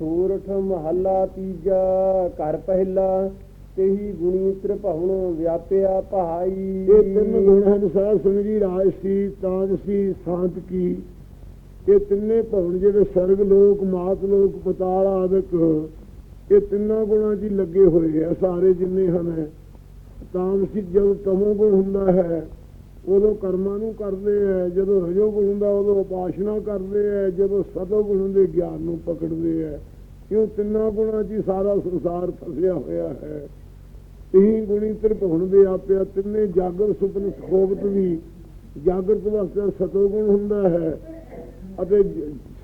ਸੂਰਠ ਮਹੱਲਾ ਤੀਜਾ, ਘਰ ਪਹਿਲਾ, ਤੇਹੀ ਗੁਣੀ ਤ੍ਰਿਭਵਨ ਵਿਆਪਿਆ ਭਾਈ। ਇਹ ਤਿੰਨ ਗੁਣ ਹਨ, ਸਾਧ ਸੁਣ ਜੀ, ਰਾਜ ਸੀ, ਤਾਜ ਸੀ, ਸ਼ਾਂਤ ਕੀ। ਇਹ ਤਿੰਨੇ ਭਵਨ ਜਿਹੜੇ ਸਰਗ ਲੋਕ, ਮਾਤ ਲੋਕ, ਪਤਾਲ ਆਦਿਕ, ਇਹ ਤਿੰਨਾਂ ਗੁਣਾਂ 'ਚ ਲੱਗੇ ਹੋਏ ਆ, ਸਾਰੇ ਜਿੰਨੇ ਹਨ। ਤਾਮਸੀ ਜਦੋਂ ਤਮੋ ਗੁਣ ਹੁੰਦਾ ਹੈ, ਉਦੋਂ ਕਰਮਾਂ ਨੂੰ ਕਰਦੇ ਆ, ਜਦੋਂ ਰਜੋ ਗੁਣ ਹੁੰਦਾ, ਉਦੋਂ ਉਪਾਸ਼ਨਾ ਕਰਦੇ ਆ, ਜਦੋਂ ਸਤੋ ਗੁਣ ਹੁੰਦੇ ਗਿਆਨ ਨੂੰ ਪਕੜਦੇ ਆ। ਕਿਉਂ ਤਿੰਨਾਂ ਗੁਣਾਂ 'ਚ ਹੀ ਸਾਰਾ ਸੰਸਾਰ ਫਸਿਆ ਹੋਇਆ ਹੈ? ਤੀਹ ਗੁਣੀ ਤ੍ਰਿਭੁਵਨ ਦੇ ਆਪਿਆ ਤਿੰਨੇ ਜਾਗਰ ਸੁਪਨ ਸੁਖੋਬਤ ਵੀ। ਜਾਗਰਤ ਅਵਸਥਾ ਸਤੋ ਗੁਣ ਹੁੰਦਾ ਹੈ ਅਤੇ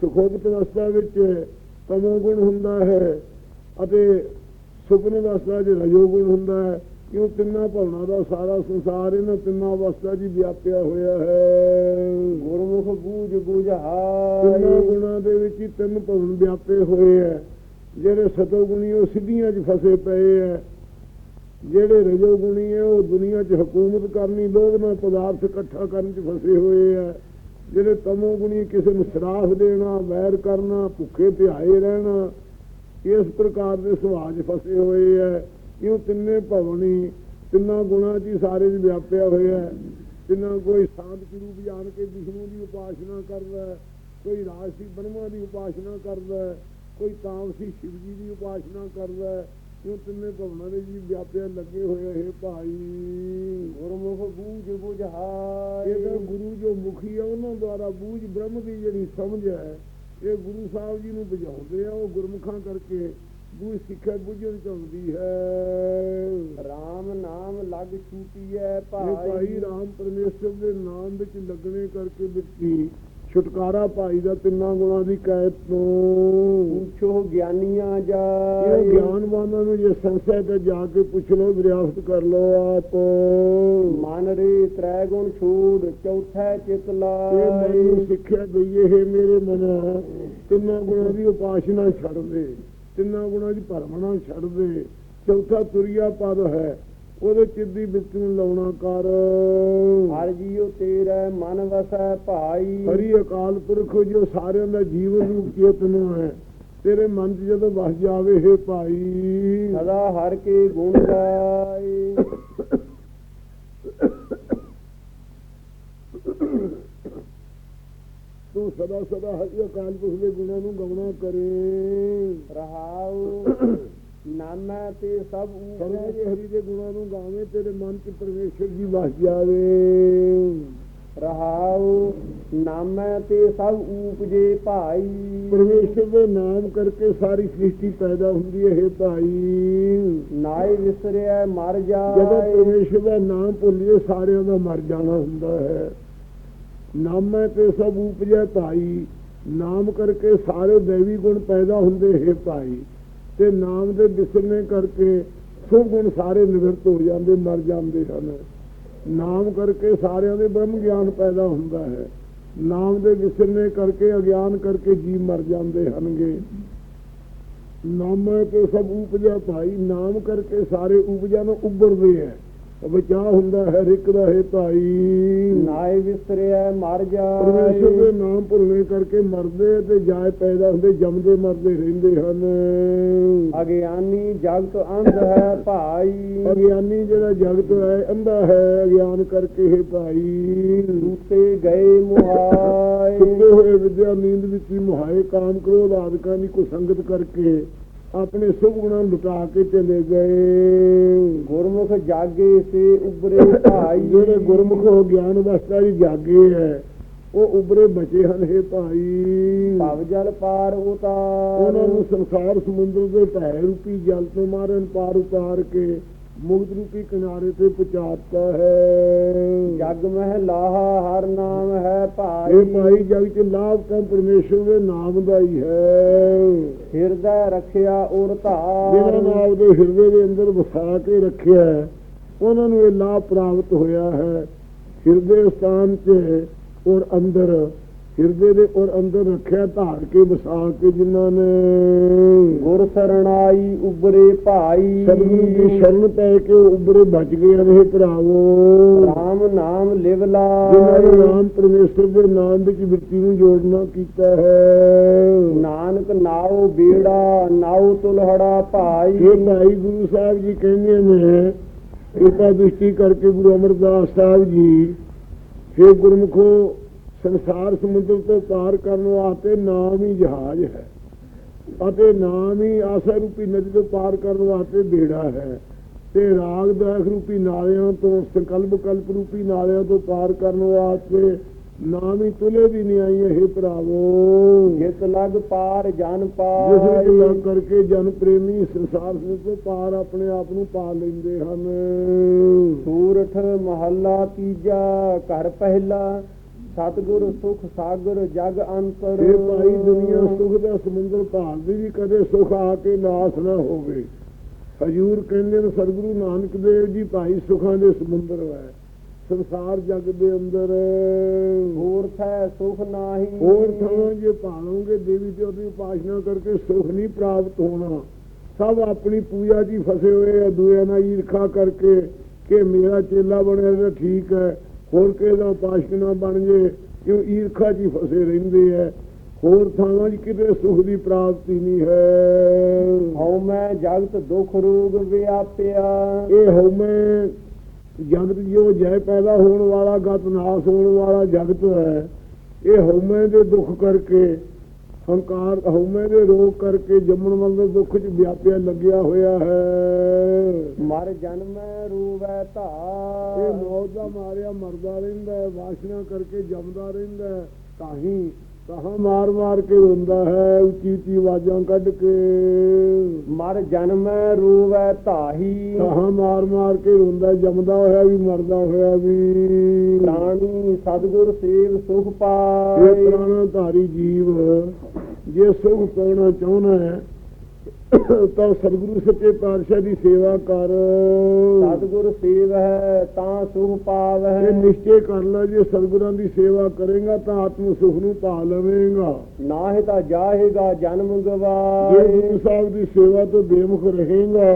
ਸੁਖੋਬਤ ਅਵਸਥਾ ਵਿੱਚ ਤਮੋ ਗੁਣ ਹੁੰਦਾ ਹੈ ਅਤੇ ਸੁਪਨ ਅਵਸਥਾ 'ਚ ਰਜੋ ਗੁਣ ਹੁੰਦਾ ਹੈ। ਕਿਉਂ ਤਿੰਨਾਂ ਭਵਨਾਂ ਦਾ ਸਾਰਾ ਸੰਸਾਰ ਇਹਨਾਂ ਤਿੰਨਾਂ ਅਵਸਥਾ 'ਚ ਵਿਆਪਿਆ ਹੋਇਆ ਹੈ? ਗੁਰਮੁਖ ਬੂਝ ਤਿੰਨਾਂ ਬੁਝਾਈ ਗੁਣਾਂ ਦੇ ਵਿੱਚ ਹੀ ਤਿੰਨ ਭਵਨ ਵਿਆਪੇ ਹੋਏ ਹੈ। ਜਿਹੜੇ ਸਤੋਗੁਣੀ ਉਹ ਸਿੱਧੀਆਂ 'ਚ ਫਸੇ ਪਏ ਹੈ ਜਿਹੜੇ ਰਜੋ ਗੁਣੀ ਹੈ ਉਹ ਦੁਨੀਆ 'ਚ ਹਕੂਮਤ ਕਰਨੀ ਲੋਭ ਨਾਲ ਪਦਾਰਥ ਇਕੱਠਾ ਕਰਨ 'ਚ ਫਸੇ ਹੋਏ ਹੈ ਜਿਹੜੇ ਤਮੋ ਗੁਣੀ ਕਿਸੇ ਨੂੰ ਸਰਾਫ ਦੇਣਾ, ਵੈਰ ਕਰਨਾ, ਭੁੱਖੇ ਧਿਆਏ ਰਹਿਣਾ, ਇਸ ਪ੍ਰਕਾਰ ਦੇ ਸੁਭਾਅ 'ਚ ਫਸੇ ਹੋਏ ਹੈ ਇਹ ਤਿੰਨੇ ਭਵਨੀ, ਤਿੰਨਾਂ ਗੁਣਾਂ 'ਚ ਹੀ ਸਾਰੇ 'ਚ ਵਿਆਪਿਆ ਹੋਇਆ ਹੈ ਤਿੰਨਾਂ ਕੋਈ ਸਾਧ ਰੂਪ ਜਾਣ ਕੇ ਵਿਸ਼ਨੂੰ ਦੀ ਉਪਾਸਨਾ ਕਰਦਾ ਕੋਈ ਰਾਜ ਦੀ ਬ੍ਰਹਮਾ ਦੀ ਉਪਾਸਨਾ ਕਰਦਾ ਕੋਈ ਤਾਮਸੀ ਸ਼ਿਵ ਜੀ ਦੀ ਉਪਾਸਨਾ ਕਰਦਾ ਹੈ। ਕਿਉਂ ਤਿੰਨੇ ਭਵਨਾਂ ਦੇ ਜੀ ਵਿਆਪਿਆ ਲੱਗੇ ਹੋਏ ਹੈ ਭਾਈ? ਗੁਰਮੁਖ ਬੂਝ ਇਹ ਬੁਝਾਈ ਤਾਂ ਗੁਰੂ ਜੋ ਮੁਖੀ ਆ ਉਹਨਾਂ ਦੁਆਰਾ ਬੂਝ ਬ੍ਰਹਮ ਦੀ ਜਿਹੜੀ ਸਮਝ ਹੈ ਇਹ ਗੁਰੂ ਸਾਹਿਬ ਜੀ ਨੂੰ ਬੁਝਾਉਂਦੇ ਆ। ਉਹ ਗੁਰਮੁਖਾਂ ਕਰਕੇ ਬੂਝ ਸਿੱਖਿਆ ਬੁਝਣ ਚ ਆਉਂਦੀ ਹੈ। RAM ਨਾਮ ਲਗ ਛੂਟੀਐ ਇਹ ਭਾਈ ਭਾਈ। ਰਾਮ ਪਰਮੇਸ਼ਰ ਦੇ ਨਾਮ ਵਿੱਚ ਲੱਗਣੇ ਕਰਕੇ ਵਿੱਚੀ ਛੁਟਕਾਰਾ ਭਾਈ ਦਾ ਤਿੰਨਾਂ ਗੁਣਾਂ ਦੀ ਕੈਦ ਤੋਂ। ਪੁੱਛੋ ਗਿਆਨੀਆਂ ਇਹ ਜਾਏ ਗਿਆਨਵਾਨਾਂ ਨੂੰ ਜੇ ਸੰਸੈ ਤੇ ਜਾ ਕੇ ਪੁੱਛ ਲਓ ਦਰਿਆਫਤ ਕਰ ਲਓ ਆਪ। ਮਨ ਰੇ ਤ੍ਰੈ ਗੁਣ ਛੂੜ ਚੌਥਾ ਚਿਤ ਇਹ ਲਾਏ ਮੈਨੂੰ ਸਿੱਖਿਆ ਦਈਏ ਹੈ ਮੇਰੇ ਮਨ। ਤਿੰਨਾਂ ਗੁਣਾਂ ਦੀ ਉਪਾਸਨਾ ਛੱਡ ਦੇ। ਤਿੰਨਾਂ ਗੁਣਾਂ ਦੀ ਭਰਮਣਾ ਛੱਡ ਦੇ। ਚੌਥਾ ਤੁਰਿਆ ਪਦ ਹੈ। ਉਹਦੇ ਚਿੱਦੀ ਵਿੱਚ ਨੂੰ ਲਾਉਣਾ ਕਰ। ਹਰ ਜੀਉ ਤੇਰਾ ਮਨ ਵਸੈ ਭਾਈ। ਹਰੀ ਅਕਾਲ ਪੁਰਖ ਜੋ ਸਾਰਿਆਂ ਦਾ ਜੀਵਨ ਰੂਪ ਚੇਤਨ ਹੈ ਤੇਰੇ ਮਨ 'ਚ ਜਦੋਂ ਵਸ ਜਾਵੇ ਹੈ ਭਾਈ। ਸਦਾ ਹਰ ਕੇ ਗੁਣ ਗਾਏ। ਤੂੰ ਸਦਾ ਸਦਾ ਹਰੀ ਅਕਾਲ ਪੁਰਖ ਦੇ ਗੁਣਾਂ ਨੂੰ ਗਵਣਾ ਕਰੇ। ਰਹਾਉ। ਨਾਮੈ ਤੇ ਸਭ ਊਪਰੇ ਜੇ ਹਰੀ ਦੇ ਗੁਣਾਂ ਨੂੰ ਗਾਵੇਂ ਤੇਰੇ ਮਨ 'ਚ ਪਰਮੇਸ਼ਰ ਜੀ ਵਸ ਜਾਵੇ। ਰਹਾਉ ਨਾਮੈ ਤੇ ਸਭ ਊਪਜੇ ਭਾਈ। ਪਰਮੇਸ਼ਰ ਦੇ ਨਾਮ ਕਰਕੇ ਸਾਰੀ ਸ੍ਰਿਸ਼ਟੀ ਪੈਦਾ ਹੁੰਦੀ ਹੈ ਇਹ ਭਾਈ। ਨਾਇ ਵਿਸਰਿਆ ਮਰ ਜਦੋਂ ਜਾਏ ਪਰਮੇਸ਼ਰ ਦਾ ਨਾਮ ਭੁੱਲੀਏ ਸਾਰਿਆਂ ਦਾ ਮਰ ਜਾਣਾ ਹੁੰਦਾ ਹੈ। ਨਾਮੈ ਤੇ ਸਭ ਉਪਜੈ ਭਾਈ। ਨਾਮ ਕਰਕੇ ਸਾਰੇ ਦੇਵੀ ਗੁਣ ਪੈਦਾ ਹੁੰਦੇ ਹੈ ਭਾਈ। ਤੇ ਨਾਮ ਦੇ ਵਿਸਰਨੇ ਕਰਕੇ ਸੋ ਗੁਣ ਸਾਰੇ ਨਿਵਰਤ ਹੋ ਜਾਂਦੇ, ਮਰ ਜਾਂਦੇ ਹਨ। ਨਾਮ ਕਰਕੇ ਸਾਰਿਆਂ ਦੇ ਬ੍ਰਹਮ ਗਿਆਨ ਪੈਦਾ ਹੁੰਦਾ ਹੈ। ਨਾਮ ਦੇ ਵਿਸਰਨੇ ਕਰਕੇ, ਅਗਿਆਨ ਕਰਕੇ ਜੀ ਮਰ ਜਾਂਦੇ ਹਨਗੇ। ਨਾਮ ਤੇ ਸਭ ਉਪਜਾ ਭਾਈ, ਨਾਮ ਕਰਕੇ ਸਾਰੇ ਉਪਜਾ ਨੂੰ ਉੱਭਰਦੇ ਹੈ। ਬਚਾ ਹੁੰਦਾ ਹੈ ਰਿਕ ਦਾ ਹੈ ਭਾਈ। ਨਾਇ ਵਿਸਰਿਆ ਮਰ ਪਰਮੇਸ਼ਰ ਦੇ ਜਾਏ ਨਾਮ ਭੁੱਲਣੇ ਕਰਕੇ ਮਰਦੇ ਤੇ ਜਾਏ ਪੈਦਾ ਹੁੰਦੇ ਜੰਮਦੇ ਮਰਦੇ ਰਹਿੰਦੇ ਹਨ। ਅਗਿਆਨੀ ਜਗਤ ਅੰਧ ਹੈ ਭਾਈ। ਅਗਿਆਨੀ ਜਿਹੜਾ ਜਗਤ ਹੈ ਅੰਧਾ ਹੈ ਅਗਿਆਨ ਕਰਕੇ ਹੈ ਭਾਈ। ਸੂਤੇ ਗਏ ਮੁਹਾਏ। ਸੁੱਤੇ ਹੋਏ ਵਿਦਿਆ ਨੀਂਦ ਵਿੱਚ ਹੀ ਮੁਹਾਏ ਕਾਮ ਕ੍ਰੋਧ ਆਦਿਕਾਂ ਦੀ ਕੁਸੰਗਤ ਕਰਕੇ ਆਪਣੇ ਸੁਭ ਗੁਣਾਂ ਨੂੰ ਲੁਟਾ ਕੇ ਚਲੇ ਗਏ। ਗੁਰਮੁਖ ਜਾਗੇ ਸੇ ਉਬਰੇ ਭਾਈ। ਜਿਹੜੇ ਗੁਰਮੁਖ ਹੋ ਗਿਆਨ ਅਵਸਥਾ ਦੀ ਜਾਗੇ ਹੈ ਉਹ ਉਬਰੇ ਬਚੇ ਹਨ ਹੈ ਭਾਈ। ਭਵ ਜਲ ਪਾਰ ਉਤਾਰ। ਉਹਨਾਂ ਨੂੰ ਸੰਸਾਰ ਸਮੁੰਦਰ ਦੇ ਭੈ ਰੂਪੀ ਜਲ ਤੋਂ ਮਾਰਨ ਪਾਰ ਉਤਾਰ ਕੇ ਮੁਕਤ ਰੂਪੀ ਕਿਨਾਰੇ ਤੇ ਪਹੁੰਚਾਤਾ ਹੈ। ਜਗ ਮਹਿ ਲਾਹਾ ਹਰ ਨਾਮ ਹੈ ਇਹ ਭਾਈ ਭਾਈ ਜਗ ਚ ਲਾਭ ਤਾਂ ਪਰਮੇਸ਼ਰ ਦੇ ਨਾਮ ਦਾ ਹੀ ਹੈ। ਹਿਰਦੈ ਰਖਿਆ ਜਿਹਨਾਂ ਧਾਰ। ਨੇ ਆਪਦੇ ਹਿਰਦੇ ਦੇ ਅੰਦਰ ਵਸਾ ਕੇ ਰੱਖਿਆ ਉਹਨਾਂ ਨੂੰ ਇਹ ਲਾਭ ਪ੍ਰਾਪਤ ਹੋਇਆ ਹੈ। ਹਿਰਦੇ ਸਥਾਨ 'ਚ ਔਰ ਅੰਦਰ ਹਿਰਦੇ ਦੇ ਔਰ ਅੰਦਰ ਰੱਖਿਆ ਧਾਰ ਕੇ ਵਸਾ ਕੇ ਜਿਨ੍ਹਾਂ ਨੇ ਗੁਰ ਸਰਣਾਈ ਉਬਰੇ ਭਾਈ। ਸਤਿਗੁਰੂ ਦੀ ਸ਼ਰਨ ਪੈ ਕੇ ਉਬਰੇ ਬਚ ਗਏ ਨੇ ਭਰਾਵੋ। ਰਾਮ ਨਾਮ ਲਿਵ ਜਿਨ੍ਹਾਂ ਨੇ ਨਾਮ ਪਰਮੇਸ਼ਰ ਦੇ ਨਾਮ ਵਿੱਚ ਬਿਰਤੀ ਨੂੰ ਜੋੜਨਾ ਕੀਤਾ ਹੈ। ਨਾਨਕ ਨਾਉ ਬੀੜਾ ਨਾਉ ਤੁਲਹੜਾ ਭਾਈ। ਇਹ ਭਾਈ ਗੁਰੂ ਸਾਹਿਬ ਜੀ ਕਹਿੰਦੇ ਨੇ ਕਿਰਪਾ ਦ੍ਰਿਸ਼ਟੀ ਕਰਕੇ ਗੁਰੂ ਅਮਰਦਾਸ ਸਾਹਿਬ ਜੀ हे ਗੁਰਮੁਖੋ ਸੰਸਾਰ ਸਮੁੰਦਰ ਤੋਂ ਪਾਰ ਕਰਨ ਵਾਸਤੇ ਨਾਮ ਹੀ ਜਹਾਜ਼ ਹੈ। ਅਤੇ ਨਾਮ ਹੀ ਆਸਾ ਰੂਪੀ ਨਦੀ ਤੋਂ ਪਾਰ ਕਰਨ ਵਾਸਤੇ ਬੇੜਾ ਹੈ। ਤੇ ਰਾਗ ਦਾਖ ਰੂਪੀ ਨਾਲਿਆਂ ਤੋਂ ਸੰਕਲਪ ਕਲਪ ਰੂਪੀ ਨਾਲਿਆਂ ਤੋਂ ਪਾਰ ਕਰਨ ਵਾਸਤੇ ਨਾਮ ਹੀ ਤੁਲੇ ਵੀ ਨਹੀਂ ਆਈ ਹੈ ਭਰਾਵੋ। ਜਿਤ ਲਗ ਪਾਰ ਜਨ ਜਿਸ ਵਿੱਚ ਪਾਈ ਲੱਗ ਕਰਕੇ ਜਨ ਪ੍ਰੇਮੀ ਸੰਸਾਰ ਸਮੁੰਦਰ ਤੋਂ ਪਾਰ ਆਪਣੇ ਆਪ ਨੂੰ ਪਾ ਲੈਂਦੇ ਹਨ। ਸੂਰਠ ਮਹੱਲਾ ਤੀਜਾ ਘਰ ਪਹਿਲਾ। ਸਤਿਗੁਰ ਸੁਖ ਸਾਗਰ ਜਗ ਅੰਤਰ। ਇਹ ਭਾਈ ਦੁਨੀਆ ਸੁਖ ਦਾ ਸਮੁੰਦਰ ਭਾਲਦੀ ਵੀ ਕਦੇ ਸੁਖ ਆ ਕੇ ਨਾਸ ਨਾ ਹੋਵੇ। ਹਜੂਰ ਕਹਿੰਦੇ ਨੇ ਸਤਿਗੁਰੂ ਨਾਨਕ ਦੇਵ ਜੀ ਭਾਈ ਸੁਖਾਂ ਦੇ ਸਮੁੰਦਰ ਹੈ ਸੰਸਾਰ ਜਗ ਦੇ ਅੰਦਰ। ਹੋਰ ਥੈ ਸੁਖ ਨਾਹੀ। ਹੋਰ ਥਾਂ ਜੇ ਭਾਲੋਗੇ ਦੇਵੀ ਤੇ ਉਹਦੀ ਉਪਾਸਨਾ ਕਰਕੇ ਸੁਖ ਨਹੀਂ ਪ੍ਰਾਪਤ ਹੋਣਾ। ਸਭ ਆਪਣੀ ਪੂਜਾ ਹੀ ਫਸੇ ਹੋਏ ਆ ਦੂਏ ਨਾਲ ਈਰਖਾ ਕਰਕੇ ਕਿ ਮੇਰਾ ਚੇਲਾ ਬਣਿਆ ਤਾਂ ਠੀਕ ਹੈ। ਹੋਰ ਕਿਸੇ ਦਾ ਉਪਾਸਕ ਨਾ ਬਣ ਜੇ? ਕਿਉਂ ਈਰਖਾ ਹੀ ਫਸੇ ਰਹਿੰਦੇ ਆ ਹੋਰ ਥਾਵਾਂ 'ਚ ਕਿਤੇ ਸੁਖ ਦੀ ਪ੍ਰਾਪਤੀ ਨਹੀਂ ਹੈ। ਹਉ ਮੈਂ ਜਗਤ ਦੁਖ ਰੋਗ ਵਿਆਪਿਆ। ਇਹ ਹਉਮੈ ਜਗਤ ਜੋ ਜੈ ਪੈਦਾ ਹੋਣ ਵਾਲਾ ਗਤ ਨਾਸ ਹੋਣ ਵਾਲਾ ਜਗਤ ਹੈ। ਇਹ ਹਉਮੈ ਦੇ ਦੁੱਖ ਕਰਕੇ ਹੰਕਾਰ ਹਉਮੈ ਦੇ ਰੋਗ ਕਰਕੇ ਜੰਮਣ ਵਾਲੇ ਦੁੱਖ 'ਚ ਵਿਆਪਿਆ ਲੱਗਿਆ ਹੋਇਆ ਹੈ। ਮਰ ਜਨਮੈ ਰੂਵੈ ਇਹ ਧਾਰ ਮੌਤ ਦਾ ਮਾਰਿਆ ਮਰਦਾ ਰਹਿੰਦਾ ਹੈ ਵਾਸ਼ਨਾ ਕਰਕੇ ਜੰਮਦਾ ਰਹਿੰਦਾ ਹੈ ਤਾਹੀਂ ਕਹਾਂ ਮਾਰ ਮਾਰ ਕੇ ਰੋਂਦਾ ਹੈ ਉੱਚੀ ਉੱਚੀ ਆਵਾਜ਼ਾਂ ਕੱਢ ਕੇ। ਮਰ ਜਨਮੈ ਰੂਵੈ ਧਾਹੀ। ਕਹਾਂ ਮਾਰ ਮਾਰ ਕੇ ਰੋਂਦਾ ਜੰਮਦਾ ਹੋਇਆ ਵੀ ਮਰਦਾ ਹੋਇਆ ਵੀ। ਪ੍ਰਾਣੀ ਸਤਿਗੁਰ ਸੇਵ ਸੁਖ ਇਹ ਪਾਏ। ਪ੍ਰਾਣਾ ਧਾਰੀ ਜੀਵ ਜੇ ਸੁਖ ਪਾਉਣਾ ਚਾਹੁੰਦਾ ਹੈ ਤਾਂ ਸਤਿਗੁਰੂ ਸੱਚੇ ਪਾਤਸ਼ਾਹ ਦੀ ਸੇਵਾ ਕਰ। ਸਤਿਗੁਰ ਸੇਵ ਹੈ ਤਾਂ ਸੁਖ ਇਹ ਪਾਵੈ ਨਿਸ਼ਚੈ ਕਰ ਲੈ ਜੇ ਸਤਿਗੁਰਾਂ ਦੀ ਸੇਵਾ ਕਰੇਗਾ ਤਾਂ ਆਤਮ ਸੁਖ ਨੂੰ ਪਾ ਲਵੇਂਗਾ। ਨਾਹਿ ਤਾਂ ਜਾਹੇਗਾ ਜਨਮ ਜੇ ਗੁਰੂ ਸਾਹਿਬ ਦੀ ਸੇਵਾ ਤੋਂ ਬੇਮੁਖ ਰਹੇਗਾ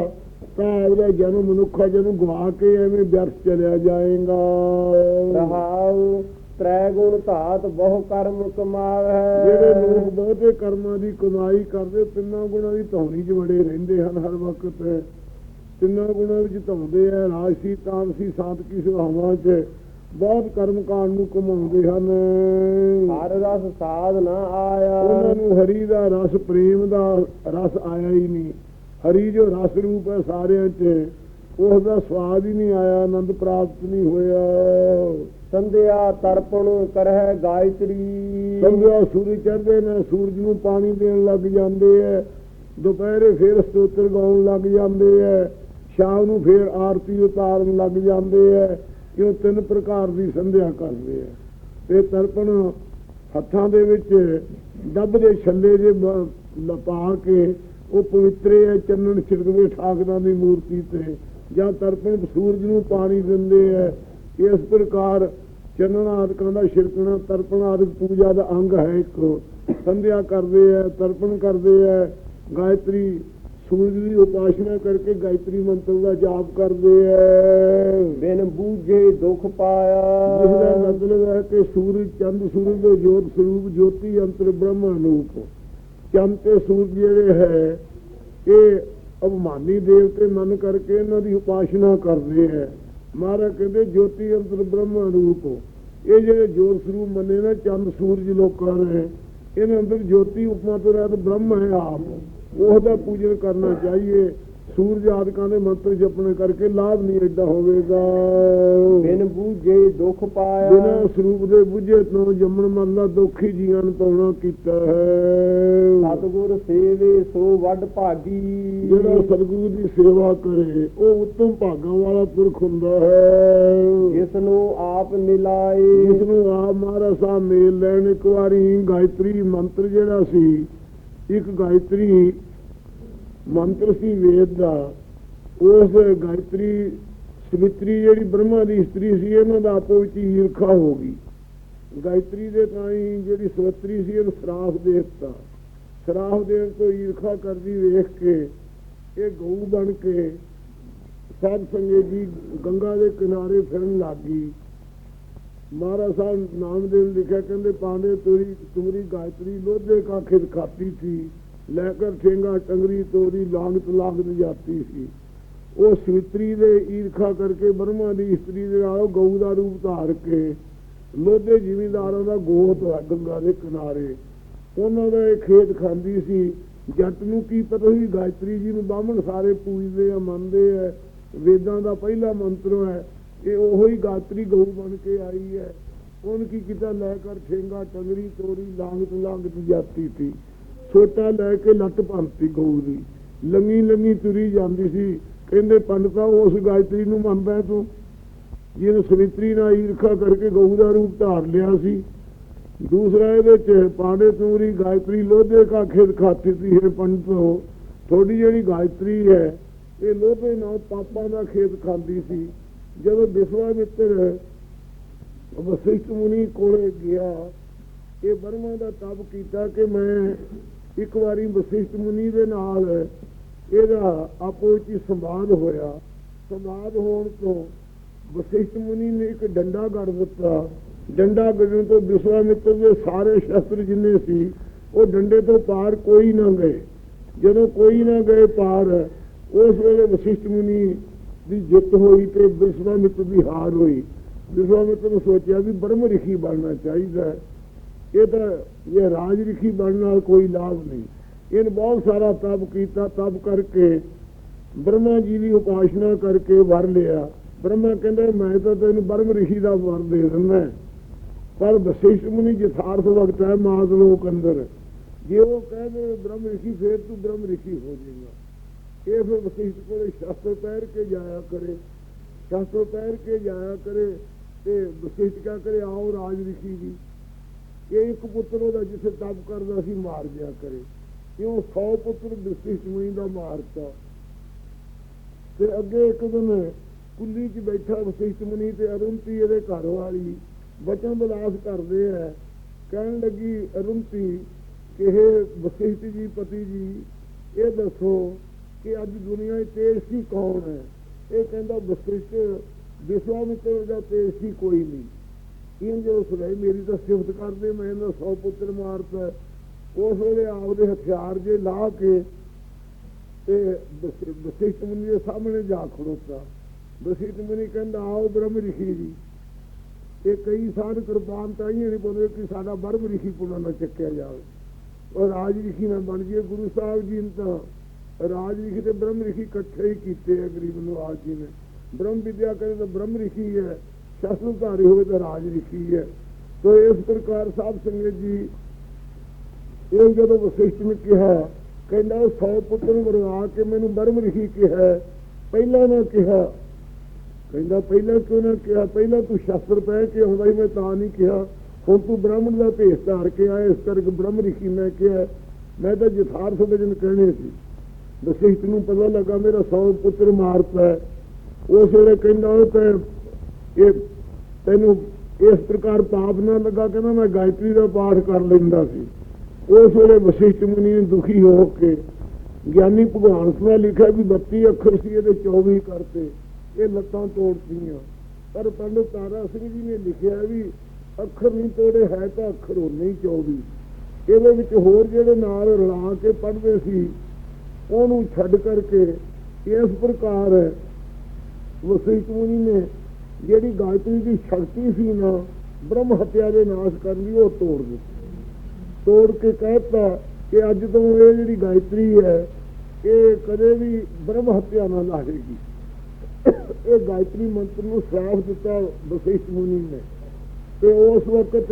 ਤਾਂ ਉਹਦਾ ਜਨਮ ਮਨੁੱਖਾ ਜਨਮ ਗਵਾ ਕੇ ਐਵੇਂ ਵਿਅਰਥ ਚਲਿਆ ਜਾਏਗਾ। ਰਹਾਉ। ਤ੍ਰੈ ਗੁਣ ਧਾਤ ਬਹੁ ਕਰਮ ਕਮਾਵੈ। ਜਿਹੜੇ ਲੋਕ ਬਹੁਤੇ ਕਰਮਾਂ ਦੀ ਕਮਾਈ ਕਰਦੇ ਤਿੰਨਾਂ ਗੁਣਾਂ ਦੀ ਧੌਣੀ 'ਚ ਵੜੇ ਰਹਿੰਦੇ ਹਨ ਹਰ ਵਕਤ। ਤਿੰਨਾਂ ਗੁਣਾਂ ਵਿੱਚ ਧੌਂਦੇ ਆ ਰਾਜਸੀ ਤਾਮਸੀ ਸਾਤਕੀ ਸੁਭਾਵਾਂ 'ਚ ਬਹੁਤ ਕਰਮ ਕਾਂਡ ਨੂੰ ਕਮਾਉਂਦੇ ਹਨ। ਹਰ ਰਸ ਸਾਧ ਨਾ ਆਇਆ। ਉਹਨਾਂ ਨੂੰ ਹਰੀ ਦਾ ਰਸ ਪ੍ਰੇਮ ਦਾ ਰਸ ਆਇਆ ਹੀ ਨਹੀਂ। ਹਰੀ ਜੋ ਰਸ ਰੂਪ ਹੈ ਸਾਰਿਆਂ 'ਚ ਉਸ ਦਾ ਸਵਾਦ ਹੀ ਨਹੀਂ ਆਇਆ ਆਨੰਦ ਪ੍ਰਾਪਤ ਨਹੀਂ ਹੋਇਆ। ਸੰਧਿਆ ਤਰਪਣ ਕਰਹਿ ਗਾਇਤਰੀ। ਸੰਧਿਆ ਸੂਰਜ ਚੜ੍ਹਦੇ ਨੇ ਸੂਰਜ ਨੂੰ ਪਾਣੀ ਦੇਣ ਲੱਗ ਜਾਂਦੇ ਐ। ਦੁਪਹਿਰੇ ਫੇਰ ਸਤੋਤਰ ਗਾਉਣ ਲੱਗ ਜਾਂਦੇ ਐ। ਸ਼ਾਮ ਨੂੰ ਫੇਰ ਆਰਤੀ ਉਤਾਰਨ ਲੱਗ ਜਾਂਦੇ ਐ। ਕਿਉਂ ਤਿੰਨ ਪ੍ਰਕਾਰ ਦੀ ਸੰਧਿਆ ਕਰਦੇ ਐ। ਤੇ ਤਰਪਣ ਹੱਥਾਂ ਦੇ ਵਿੱਚ ਡੱਬ ਦੇ ਛੱਲੇ ਜੇ ਲਪਾ ਕੇ ਉਹ ਪਵਿੱਤਰੇ ਐ ਚੰਨਣ ਛਿੜਕਦੇ ਠਾਕਰਾਂ ਦੀ ਮੂਰਤੀ ਤੇ। ਜਾਂ ਤਰਪਣ ਸੂਰਜ ਨੂੰ ਪਾਣੀ ਦਿੰਦੇ ਐ ਇਸ ਪ੍ਰਕਾਰ ਚੰਨਣ ਆਦਿਕਾਂ ਦਾ ਛਿੜਕਣਾ ਤਰਪਣ ਆਦਿਕ ਪੂਜਾ ਦਾ ਅੰਗ ਹੈ ਇੱਕ। ਸੰਧਿਆ ਕਰਦੇ ਐ ਤਰਪਣ ਕਰਦੇ ਐ ਗਾਇਤਰੀ ਸੂਰਜ ਦੀ ਉਪਾਸਨਾ ਕਰਕੇ ਗਾਇਤਰੀ ਮੰਤਰ ਦਾ ਜਾਪ ਕਰਦੇ ਐ। ਬਿਨ ਬੂਝੇ ਦੁਖ ਪਾਇਆ। ਮਤਲਬ ਹੈ ਕਿ ਸੂਰਜ ਚੰਦ ਸੂਰਜ ਦੇ ਜੋਤ ਸਰੂਪ ਜੋਤੀ ਅੰਤਰ ਬ੍ਰਹਮ ਅਨੂਪ ਚੰਦ ਤੇ ਸੂਰਜ ਜਿਹੜੇ ਹੈ ਇਹ ਅਭਿਮਾਨੀ ਦੇਵਤੇ ਮੰਨ ਕਰਕੇ ਇਹਨਾਂ ਦੀ ਉਪਾਸਨਾ ਕਰਦੇ ਹੈ। ਮਹਾਰਾਜ ਕਹਿੰਦੇ, ਜੋਤੀ ਅੰਤਰ ਬ੍ਰਹਮ ਅਨੂਪ ਇਹ ਜਿਹੜੇ ਜੋਤ ਸਰੂਪ ਮੰਨੇ ਨਾ, ਚੰਦ, ਸੂਰਜ ਲੋਕਾਂ ਨੇ ਇਹਨਾਂ ਅੰਦਰ ਜੋਤੀ, ਉਪਮਾ ਤੋਂ ਰਹਿਤ ਬ੍ਰਹਮ ਹੈ ਆਪ। ਉਹਦਾ ਪੂਜਨ ਕਰਨਾ ਚਾਹੀਏ। ਸੂਰਜ ਆਦਿਕਾਂ ਦੇ ਮੰਤਰ ਜਪਣੇ ਕਰਕੇ ਲਾਭ ਨਹੀਂ ਐਡਾ ਹੋਵੇਗਾ। ਬਿਨ ਬੂਝੇ ਦੁਖ ਬਿਨਾਂ ਪਾਇਆ ਸਰੂਪ ਦੇ ਬੁੱਝੇ ਤੋਂ ਜੰਮਣ ਦਾ ਦੁੱਖ ਨੂੰ ਪਾਉਣਾ ਕੀਤਾ ਹੈ। ਸਤਿਗੁਰ ਸੇਵੇ ਸੋ ਵੱਡ ਭਾਗੀ। ਜਿਹੜਾ ਸਤਿਗੁਰੂ ਦੀ ਸੇਵਾ ਕਰੇ ਉਹ ਉੱਤਮ ਭਾਗਾਂ ਵਾਲਾ ਪੁਰਖ ਹੁੰਦਾ ਹੈ। ਜਿਸ ਨੂੰ ਆਪ ਮਿਲਾਏ। ਜਿਸ ਨੂੰ ਆਪ ਮਹਾਰਾਜ ਸਾਹਿਬ ਮੇਲ ਲੈਣ ਇੱਕ ਵਾਰੀ ਗਾਇਤਰੀ ਮੰਤਰ ਜਿਹੜਾ ਸੀ ਇੱਕ ਗਾਇਤਰੀ ਮੰਤਰ ਸੀ ਵੇਦ ਦਾ, ਉਸ ਗਾਇਤਰੀ ਸਵਿਤਰੀ ਜਿਹੜੀ ਬ੍ਰਹਮਾ ਦੀ ਇਸਤਰੀ ਸੀ, ਇਹਨਾਂ ਦਾ ਆਪੋ ਵਿੱਚ ਹੀ ਈਰਖਾ ਹੋ ਗਈ। ਗਾਇਤਰੀ ਦੇ ਤਾਈ ਜਿਹੜੀ ਸਵਿਤਰੀ ਸੀ ਇਹਨੂੰ ਸਰਾਫ ਦੇਵਤਾ ਦਿੱਤਾ। ਸਰਾਫ ਦੇਣ ਤੋਂ ਈਰਖਾ ਕਰਦੀ ਵੇਖ ਕੇ, ਇਹ ਗਊ ਬਣ ਕੇ ਸਾਧ ਸੰਗਤ ਜੀ ਗੰਗਾ ਦੇ ਕਿਨਾਰੇ ਫਿਰਨ ਲੱਗੀ ਮਹਾਰਾਜ ਸਾਹਿਬ ਨਾਮਦੇਵ ਲਿਖਿਆ, ਕਹਿੰਦੇ, ਪਾਂਡੇ, ਤੁਰੀ ਤੁਮਰੀ ਗਾਇਤਰੀ ਲੋਧੇ ਕਾ ਖਿਦ ਖਾਤੀ ਥੀ ਲੈ ਕਰ ਠੇਂਗਾ ਟੰਗਰੀ ਤੋਰੀ ਲਾਂਗਤ ਲਾਗਤ ਜਾਤੀ ਸੀ। ਉਹ ਸਵਿਤਰੀ ਦੇ ਈਰਖਾ ਕਰਕੇ ਬਰਮਾ ਦੀ ਇਸਤਰੀ ਦੇ ਨਾਲ ਗਊ ਦਾ ਰੂਪ ਧਾਰ ਕੇ ਲੋਧੇ ਜ਼ਿਮੀਂਦਾਰਾਂ ਦਾ ਗੋਤ ਗੰਗਾ ਦੇ ਕਿਨਾਰੇ। ਉਹਨਾਂ ਦਾ ਇਹ ਖੇਤ ਖਾਂਦੀ ਸੀ। ਜੱਟ ਨੂੰ ਕੀ ਪਤਾ ਸੀ ਗਾਇਤਰੀ ਜੀ ਨੂੰ ਬਾਹਮਣ ਸਾਰੇ ਪੂਜਦੇ ਆ, ਮੰਨਦੇ ਆ। ਵੇਦਾਂ ਦਾ ਪਹਿਲਾ ਮੰਤਰ ਹੈ ਇਹ ਉਹੋ ਹੀ ਗਾਇਤਰੀ ਗਊ ਬਣ ਕੇ ਆਈ ਹੈ। ਉਹਨ ਕੀ ਕੀਤਾ? ਲੈ ਕਰ ਠੇਂਗਾ ਟੰਗਰੀ ਤੋਰੀ ਲਾਂਗਤ ਲਾਂਗਤ ਜਾਤੀ ਸੀ। ਛੋਟਾ ਲੈ ਕੇ ਲੱਤ ਭੰਤੀ ਗਊ ਦੀ। ਲੰਮੀ ਲੰਮੀ ਤੁਰੀ ਜਾਂਦੀ ਸੀ। ਕਹਿੰਦੇ ਪੰਡਤਾ ਉਸ ਗਾਇਤਰੀ ਨੂੰ ਮੰਨਦਾ ਤੂੰ? ਜਿਹਨੇ ਸਵਿਤਰੀ ਨਾਲ ਈਰਖਾ ਕਰਕੇ ਗਊ ਦਾ ਰੂਪ ਧਾਰ ਲਿਆ ਸੀ। ਦੂਸਰਾ, ਇਹਦੇ ਚ ਪਾਂਡੇ ਤੂਰੀ ਗਾਇਤਰੀ ਲੋਧੇ ਕਾ ਖੇਤ ਖਾਤੀ ਸੀ, ਹੈ ਪੰਡਤੋ ਥੋੜੀ ਜਿਹੜੀ ਗਾਇਤਰੀ ਹੈ, ਇਹ ਲੋਧੇ ਨਾਲ ਪਾਪਾਂ ਦਾ ਖੇਤ ਖਾਂਦੀ ਸੀ। ਜਦੋਂ ਵਿਸ਼ਵਾਮਿੱਤਰ ਵਸਿਸ਼ਠ ਮੁਨੀ ਕੋਲੇ ਗਿਆ, ਇਹ ਬਰਮਾ ਦਾ ਤਪ ਕੀਤਾ ਕਿ ਮੈਂ ਇੱਕ ਵਾਰੀ ਵਸਿਸ਼ਟ ਮੁਨੀ ਦੇ ਨਾਲ ਇਹਦਾ ਆਪੋ ਵਿੱਚ ਹੀ ਸੰਵਾਦ ਹੋਇਆ। ਸੰਵਾਦ ਹੋਣ ਤੋਂ ਵਸਿਸ਼ਟ ਮੁਨੀ ਨੇ ਇੱਕ ਡੰਡਾ ਗੜ ਦਿੱਤਾ। ਡੰਡਾ ਗੱਡਣ ਤੋਂ ਵਿਸ਼ਵਾਮਿੱਤਰ ਦੇ ਸਾਰੇ ਸ਼ਸਤਰ ਜਿੰਨੇ ਸੀ, ਉਹ ਡੰਡੇ ਤੋਂ ਪਾਰ ਕੋਈ ਨਾ ਗਏ। ਜਦੋਂ ਕੋਈ ਨਾ ਗਏ ਪਾਰ, ਉਸ ਵੇਲੇ ਵਸਿਸ਼ਟ ਮੁਨੀ ਦੀ ਜਿੱਤ ਹੋਈ ਤੇ ਵਿਸ਼ਵਾਮਿੱਤਰ ਦੀ ਹਾਰ ਹੋਈ। ਵਿਸ਼ਵਾਮਿੱਤਰ ਨੇ ਸੋਚਿਆ ਵੀ ਬ੍ਰਹਮ ਰਿਖੀ ਬਣਨਾ ਚਾਹੀਦਾ ਇਹ ਤਾਂ ਇਹ ਰਾਜ ਰਿਖੀ ਬਣਨ ਨਾਲ ਕੋਈ ਲਾਭ ਨਹੀਂ। ਇਹਨ ਬਹੁਤ ਸਾਰਾ ਤਪ ਕੀਤਾ, ਤਪ ਕਰਕੇ ਬ੍ਰਹਮਾ ਜੀ ਦੀ ਉਪਾਸਨਾ ਕਰਕੇ ਵਰ ਲਿਆ। ਬ੍ਰਹਮਾ ਕਹਿੰਦਾ, ਮੈਂ ਤਾਂ ਤੈਨੂੰ ਬ੍ਰਹਮ ਰਿਸ਼ੀ ਦਾ ਵਰ ਦੇ ਦਿੰਦਾ ਪਰ ਵਸਿਸ਼ਠ ਮੁਨੀ ਜਥਾਰਥ ਵਕਤ ਹੈ ਮਾਤ ਲੋਕ ਅੰਦਰ। ਜੇ ਉਹ ਕਹਿੰਦੇ ਬ੍ਰਹਮ ਰਿਸ਼ੀ, ਫੇਰ ਤੂੰ ਬ੍ਰਹਮ ਰਿਸ਼ੀ ਹੋ ਜਾਏਗਾ। ਇਹ ਫਿਰ ਵਸਿਸ਼ਠ ਕੋਲੇ ਸ਼ਾਸਤਰ ਪਹਿਰ ਕੇ ਜਾਇਆ ਕਰੇ। ਸ਼ਾਸਤਰ ਪਹਿਰ ਕੇ ਜਾਇਆ ਕਰੇ ਤੇ ਵਸਿਸ਼ਠ ਕਾ ਕਰੇ ਆਓ ਰਾਜ ਰਿਸ਼ੀ ਜੀ ਇਹ ਇੱਕ ਪੁੱਤਰ ਉਹਦਾ ਜਿੱਥੇ ਤਪ ਕਰਦਾ ਸੀ, ਮਾਰ ਗਿਆ ਕਰੇ। ਕਿਉਂ 100 ਪੁੱਤਰ ਵਸਿਸ਼ਠ ਮੁਨੀ ਦਾ ਮਾਰਤਾ ਤੇ ਅੱਗੇ ਇੱਕ ਦਿਨ ਕੁੱਲੀ 'ਚ ਬੈਠਾ ਵਸਿਸ਼ਠ ਮੁਨੀ ਤੇ ਅਰੁੰਤੀ ਇਹਦੇ ਘਰ ਵਾਲੀ ਬਚਨ ਬਲਾਸ ਕਰਦੇ ਆ। ਕਹਿਣ ਲੱਗੀ, ਅਰੁੰਤੀ, ਕਿ ਇਹ ਵਸਿਸ਼ਠ ਜੀ, ਪਤੀ ਜੀ, ਇਹ ਦੱਸੋ ਕਿ ਅੱਜ ਦੁਨੀਆ 'ਚ ਤੇਜਸੀ ਕੌਣ ਹੈ? ਇਹ ਕਹਿੰਦਾ ਵਸਿਸ਼ਠ ਵਿਸ਼ਵਾਮਿਤਰ ਦਾ ਤੇਜਸੀ ਕੋਈ ਨਹੀਂ। ਇਹ ਜੋ ਸੁਣਾਈ, ਮੇਰੀ ਤਾਂ ਸਿਫਤ ਕਰਦੇ, ਮੈਂ ਇਹਨਾਂ 100 ਪੁੱਤਰ ਮਾਰਤਾ। ਉਸ ਵੇਲੇ ਆਪਦੇ ਹਥਿਆਰ ਜੇ ਲਾ ਕੇ ਤੇ ਵਸੀ- ਮੁਨੀ ਦੇ ਸਾਹਮਣੇ ਜਾ ਖੜੋਤਾ। ਵਸਿਸ਼ਠ ਮੁਨੀ ਕਹਿੰਦਾ, ਆਓ ਬ੍ਰਹਮ ਰਿਸ਼ੀ ਜੀ। ਇਹ ਕਈ ਸਾਲ ਕੁਰਬਾਨ ਤਾਂ ਹੀ ਨਹੀਂ ਬੋਲੇ ਕਿ ਸਾਡਾ ਬ੍ਰਹਮ ਰਿਖੀ ਪੁਣਾ ਨਾ ਚੱਕਿਆ ਜਾਵੇ। ਔਰ ਰਾਜ ਰਿਖੀ ਨਾ ਬਣ ਜਾਏ, ਗੁਰੂ ਸਾਹਿਬ ਜੀ ਨੇ ਤਾਂ ਰਾਜ ਰਿਖੀ ਤੇ ਬ੍ਰਹਮ ਰਿਖੀ ਇਕੱਠੇ ਹੀ ਕੀਤੇ ਆ, ਗਰੀਬ ਨਵਾਜ ਜੀ ਨੇ। ਬ੍ਰਹਮ ਵਿਦਿਆ ਕਰੇ ਤਾਂ ਬ੍ਰਹਮ ਰਿਖੀ ਹੈ। ਸ਼ਸਤਰਧਾਰੀ ਹੋਵੇ ਤਾਂ ਰਾਜ ਰਿਸ਼ੀ ਹੈ। ਤੋ ਇਸ ਪ੍ਰਕਾਰ ਸਾਧ ਸੰਗਤ ਜੀ, ਇਹ ਜਦੋਂ ਵਸਿਸ਼ਠ ਨੇ ਕਿਹਾ, ਕਹਿੰਦਾ 100 ਪੁੱਤਰ ਮਰਵਾ ਕੇ ਮੈਨੂੰ ਬਰਮ ਰਿਖੀ ਕਿਹਾ। ਪਹਿਲਾਂ ਨਾ ਕਿਹਾ। ਕਹਿੰਦਾ, ਪਹਿਲਾਂ ਕਿਉਂ ਨਾ ਕਿਹਾ? ਪਹਿਲਾਂ ਤੂੰ ਸ਼ਾਸਤਰ ਪੈ ਕੇ ਆਉਂਦਾ ਹੀ ਮੈਂ ਤਾਂ ਨਹੀਂ ਕਿਹਾ। ਹੁਣ ਤੂੰ ਬ੍ਰਾਹਮਣ ਦਾ ਭੇਸ ਧਾਰ ਕੇ ਆਇਆ, ਇਸ ਕਰਕੇ ਬ੍ਰਹਮ ਰਿਖੀ ਮੈਂ ਕਿਹਾ। ਮੈਂ ਤਾਂ ਜਥਾਰਥ ਵਜਨ ਕਹਿਣੇ ਸੀ। ਵਸਿਸ਼ਟ ਨੂੰ ਪਤਾ ਲੱਗਾ, ਮੇਰਾ 100 ਪੁੱਤਰ ਮਾਰਤਾ ਹੈ। ਉਸ ਵੇਲੇ ਕਹਿੰਦਾ, ਉਹ ਤੇ ਇਹ ਤੈਨੂੰ ਇਸ ਪ੍ਰਕਾਰ ਪਾਪ ਨਾ ਲੱਗਾ, ਕਹਿੰਦਾ ਮੈਂ ਗਾਇਤਰੀ ਦਾ ਪਾਠ ਕਰ ਲੈਂਦਾ ਸੀ। ਉਸ ਵੇਲੇ ਵਸ਼ਿਸ਼ਟ ਮੁਨੀ ਨੇ ਦੁਖੀ ਹੋ ਕੇ ਗਿਆਨੀ ਭਗਵਾਨ ਸਿੰਘ ਨੇ ਲਿਖਿਆ ਵੀ 32 ਅੱਖਰ ਸੀ, ਇਹਦੇ 24 ਕਰਤੇ, ਇਹ ਲੱਤਾਂ ਤੋੜਤੀਆਂ। ਪਰ ਪੰਡਤ ਤਾਰਾ ਸਿੰਘ ਜੀ ਨੇ ਲਿਖਿਆ ਵੀ ਅੱਖਰ ਨਹੀਂ ਤੋੜੇ, ਹੈ ਤਾਂ ਅੱਖਰ ਉਹਨੇ ਹੀ 24 ਇਹਦੇ ਵਿੱਚ ਹੋਰ ਜਿਹੜੇ ਨਾਲ ਰਲਾ ਕੇ ਪੜ੍ਹਦੇ ਸੀ, ਉਹਨੂੰ ਛੱਡ ਕਰਕੇ ਇਸ ਪ੍ਰਕਾਰ ਵਸਿਸ਼ਠ ਮੁਨੀ ਨੇ ਜਿਹੜੀ ਗਾਇਤਰੀ ਦੀ ਸ਼ਕਤੀ ਸੀ ਨਾ ਬ੍ਰਹਮ ਹੱਤਿਆ ਦੇ ਨਾਸ਼ ਕਰਨ ਦੀ ਉਹ ਤੋੜ ਦਿੱਤੀ। ਤੋੜ ਕੇ ਕਹਿਤਾ ਕਿ ਅੱਜ ਤੋਂ ਇਹ ਜਿਹੜੀ ਗਾਇਤਰੀ ਹੈ ਇਹ ਕਦੇ ਵੀ ਬ੍ਰਹਮ ਹੱਤਿਆ ਨਾ ਲਾਹੇਗੀ ਇਹ ਗਾਇਤਰੀ ਮੰਤਰ ਨੂੰ ਸ਼ਰਾਪ ਦਿੱਤਾ ਵਸਿਸ਼ਠ ਮੁਨੀ ਨੇ। ਤੇ ਉਸ ਵਕਤ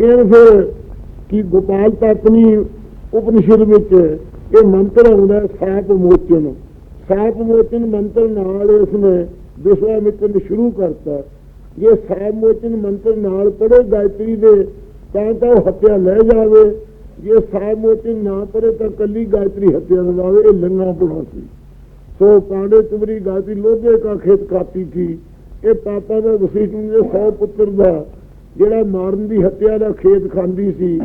ਇਹ ਫਿਰ ਕਿ ਗੋਪਾਲ ਤਤਨੀ ਉਪਨਿਸ਼ਦ ਵਿੱਚ ਇਹ ਮੰਤਰ ਆਉਂਦਾ ਹੈ, ਸਾਪ ਮੋਚਨ। ਸਾਪ ਮੋਚਨ ਮੰਤਰ ਨਾਲ ਉਸਨੇ ਵਿਸ਼ਵਾਮਿਤਰ ਨੇ ਸ਼ੁਰੂ ਕਰਤਾ। ਇਹ ਸਾਪ ਮੋਚਨ ਮੰਤਰ ਨਾਲ ਪੜੋ ਗਾਇਤਰੀ ਦੇ, ਤਾਂ ਤਾਂ ਉਹ ਹੱਤਿਆ ਲੈ ਜਾਵੇ। ਜੇ ਸਾਪ ਮੋਚਨ ਨਾ ਪੜੇ ਤਾਂ ਕੱਲੀ ਗਾਇਤਰੀ ਹੱਤਿਆ ਨਾ ਜਾਵੇ ਇਹ ਲੰਗਾ ਪੁਣਾ ਸੀ। ਸੋ ਪਾਂਡੇ ਤੁਮਰੀ ਗਾਇਤਰੀ ਲੋਧੇ ਕਾ ਖੇਤ ਕਾਤੀ ਥੀ। ਇਹ ਪਾਪਾ ਦਾ ਵਸੀਠ ਦੇ 100 ਪੁੱਤਰ ਦਾ, ਜਿਹੜਾ ਮਾਰਨ ਦੀ ਹੱਤਿਆ ਦਾ ਖੇਤ ਖਾਂਦੀ ਸੀ